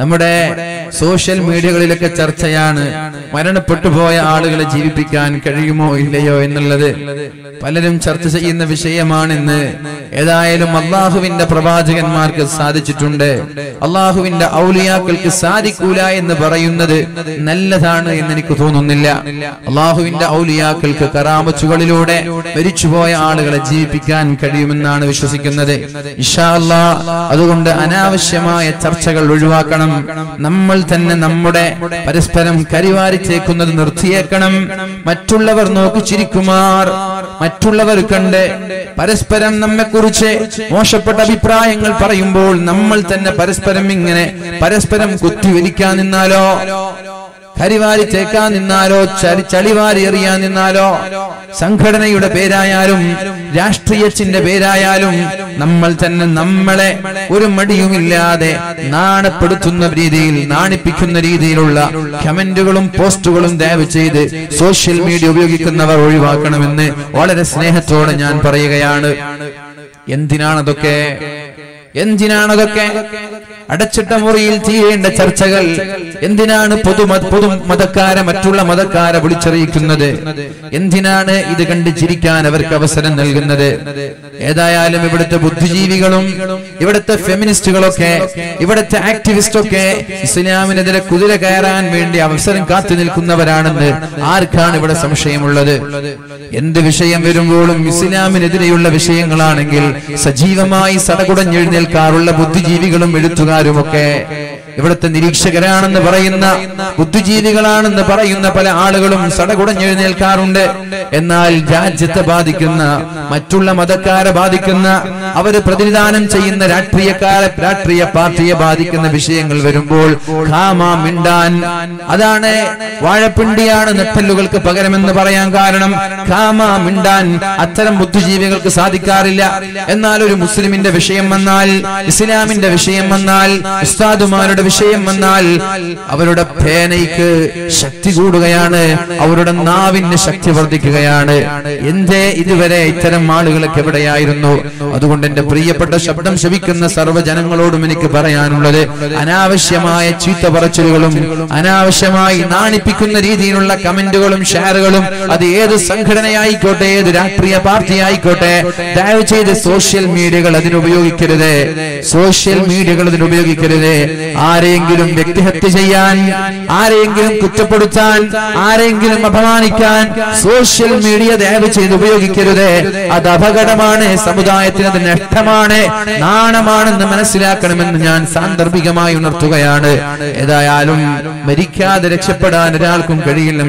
നമ്മുടെ സോഷ്യൽ മീഡിയകളിലൊക്കെ ചർച്ചയാണ് മരണപ്പെട്ടു പോയ ആളുകളെ ജീവിപ്പിക്കാൻ കഴിയുമോ ഇല്ലയോ എന്നുള്ളത്. പലരും ചർച്ച ചെയ്യുന്ന വിഷയമാണെന്ന് ഏതായാലും അള്ളാഹുവിന്റെ പ്രവാചകന്മാർക്ക് സാധിച്ചിട്ടുണ്ട്. അള്ളാഹുവിന്റെ ഔലിയാക്കൾക്ക് സാധിക്കൂല എന്ന് പറയുന്നത് നല്ലതാണ് എന്ന് എനിക്ക് തോന്നുന്നില്ല. അള്ളാഹുവിന്റെ ഔലിയാക്കൾക്ക് കറാമച്ചുകളിലൂടെ മരിച്ചുപോയ ആളുകളെ ജീവിപ്പിക്കാൻ കഴിയുമെന്നാണ് വിശ്വസിക്കുന്നത്. ഇഷാ അള്ളാഹ് അതുകൊണ്ട് അനാവശ്യമായ ചർച്ചകൾ ഒഴിവാക്കണം. നമ്മൾ തന്നെ നമ്മുടെ പരസ്പരം കരിവാരിച്ചേക്കുന്നത് നിർത്തിയേക്കണം. മറ്റുള്ളവർ നോക്കി ചിരിക്കുമാർ മറ്റുള്ളവർ കണ്ട് പരസ്പരം നമ്മെക്കുറിച്ച് മോശപ്പെട്ട അഭിപ്രായങ്ങൾ പറയുമ്പോൾ നമ്മൾ തന്നെ പരസ്പരം ഇങ്ങനെ പരസ്പരം കുത്തിവലിക്കാൻ നിന്നാലോ കരിവാരി ചേക്കാൻ നിന്നാലോ ചളിവാരി എറിയാൻ നിന്നാലോ സംഘടനയുടെ പേരായാലും രാഷ്ട്രീയത്തിന്റെ പേരായാലും നമ്മൾ തന്നെ നമ്മളെ ഒരു മടിയുമില്ലാതെ നാണപ്പെടുത്തുന്ന രീതിയിൽ നാണിപ്പിക്കുന്ന രീതിയിലുള്ള കമന്റുകളും പോസ്റ്റുകളും ദയവ് ചെയ്ത് സോഷ്യൽ മീഡിയ ഉപയോഗിക്കുന്നവർ ഒഴിവാക്കണമെന്ന് വളരെ സ്നേഹത്തോടെ ഞാൻ പറയുകയാണ്. എന്തിനാണതൊക്കെ? എന്തിനാണതൊക്കെ? അടച്ചിട്ട മുറിയിൽ ചെയ്യേണ്ട ചർച്ചകൾ എന്തിനാണ് പൊതു പൊതു മതക്കാരെ മറ്റുള്ള മതക്കാരെ വിളിച്ചറിയിക്കുന്നത്? എന്തിനാണ് ഇത് കണ്ട് ചിരിക്കാൻ അവർക്ക് അവസരം നൽകുന്നത്? ഏതായാലും ഇവിടുത്തെ ബുദ്ധിജീവികളും ഇവിടുത്തെ ഫെമിനിസ്റ്റുകളൊക്കെ ഇവിടുത്തെ ആക്ടിവിസ്റ്റൊക്കെ ഇസ്ലാമിനെതിരെ കുതിര കയറാൻ വേണ്ടി അവസരം കാത്തു നിൽക്കുന്നവരാണെന്ന് ആർക്കാണ് ഇവിടെ സംശയമുള്ളത്? എന്ത് വിഷയം വരുമ്പോഴും ഇസ്ലാമിനെതിരെയുള്ള വിഷയങ്ങളാണെങ്കിൽ സജീവമായി സടകുടഞ്ഞെഴുന്നേൽക്കാറുള്ള ബുദ്ധിജീവികളും എഴുത്തുകാരുമൊക്കെ ഇവിടുത്തെ നിരീക്ഷകരാണെന്ന് പറയുന്ന ബുദ്ധിജീവികളാണെന്ന് പറയുന്ന പല ആളുകളും സടകുടഞ്ഞെഴുന്നേൽക്കാറുണ്ട്. എന്നാൽ രാജ്യത്തെ ബാധിക്കുന്ന മറ്റുള്ള മതക്കാരെ ബാധിക്കുന്ന അവർ പ്രതിനിധാനം ചെയ്യുന്ന രാഷ്ട്രീയക്കാരെ രാഷ്ട്രീയ പാർട്ടിയെ ബാധിക്കുന്ന വിഷയങ്ങൾ വരുമ്പോൾ മിണ്ടാൻ അതാണ് വാഴപ്പിണ്ടിയാണ് നെട്ടല്ലുകൾക്ക് പകരമെന്ന് പറയാൻ കാരണം. ഖാമ മിണ്ടാൻ അത്തരം ബുദ്ധിജീവികൾക്ക് സാധിക്കാറില്ല. എന്നാൽ ഒരു മുസ്ലിമിന്റെ വിഷയം വന്നാൽ ഇസ്ലാമിന്റെ വിഷയം വന്നാൽ ഉസ്താദുമാരുടെ വിഷയം വന്നാൽ അവരുടെ പേനയ്ക്ക് ശക്തി കൂടുകയാണ് അവരുടെ നാവിന് ശക്തി വർദ്ധിക്കുകയാണ്. എന്തേ ഇതുവരെ ഇത്തരം ആളുകളൊക്കെ എവിടെയായിരുന്നു? അതുകൊണ്ട് എന്റെ പ്രിയപ്പെട്ട ശബ്ദം ശവിക്കുന്ന സർവജനങ്ങളോടും എനിക്ക് പറയാനുള്ളത് അനാവശ്യമായ ചീത്ത പറച്ചിലുകളും അനാവശ്യമായി നാണിപ്പിക്കുന്ന രീതിയിലുള്ള കമന്റുകളും ഷെയറുകളും അത് ഏത് സംഘടനയായിക്കോട്ടെ ഏത് രാഷ്ട്രീയ പാർട്ടി ആയിക്കോട്ടെ ദയവ് ചെയ്ത് സോഷ്യൽ മീഡിയകൾ അതിനുപയോഗിക്കരുത്. സോഷ്യൽ മീഡിയകൾ അതിനുപയോഗിക്കരുത്. ആരെങ്കിലും വ്യക്തിഹത്യ ചെയ്യാൻ ആരെങ്കിലും കുറ്റപ്പെടുത്താൻ ആരെങ്കിലും അപമാനിക്കാൻ സോഷ്യൽ മീഡിയ ദയവ് ചെയ്ത് ഉപയോഗിക്കരുത്. അത് അപകടമാണ്. സമുദായത്തിന് അത് നഷ്ടമാണ്. നാണമാണെന്ന് മനസ്സിലാക്കണമെന്ന് ഞാൻ സാന്ദർഭികമായി ഉണർത്തുകയാണ്. ഏതായാലും മരിക്കാതെ രക്ഷപ്പെടാൻ ഒരാൾക്കും കഴിയില്ല.